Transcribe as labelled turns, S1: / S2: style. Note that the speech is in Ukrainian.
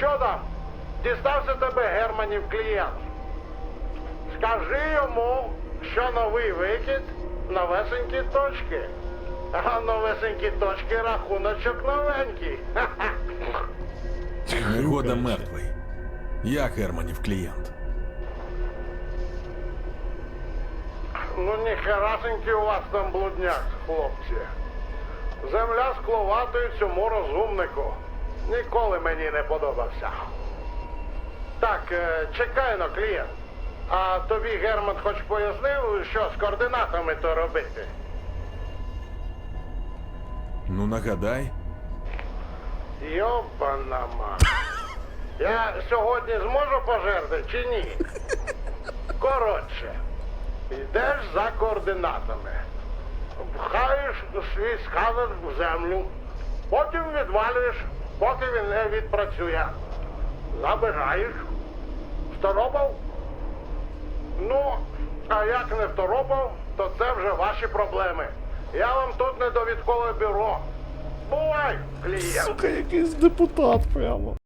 S1: Що там? Дістався тебе Германів клієнт. Скажи йому, що новий викид новесенькі точки. А новесенькі точки рахуночок новенький. Ха-ха.
S2: Мертвий. Я Германів клієнт.
S1: Ну ніхерасенький у вас там блудняк, хлопці. Земля скловатою цьому розумнику. Ніколи мені не подобався. Так, е, чекай на клієнт. А тобі Герман хоч пояснив, що з координатами то робити?
S2: Ну нагадай.
S1: Йобана мать. Я сьогодні зможу пожерти чи ні? Коротше, йдеш за координатами. Пхаєш свій сканер в землю, потім відвалюєш, поки він не відпрацює. Забираєш. Второпав? Ну, а як не второпав, то це вже ваші проблеми. Я вам тут не довідкове бюро. Бувай, клієнт.
S3: Сука, якийсь депутат прямо.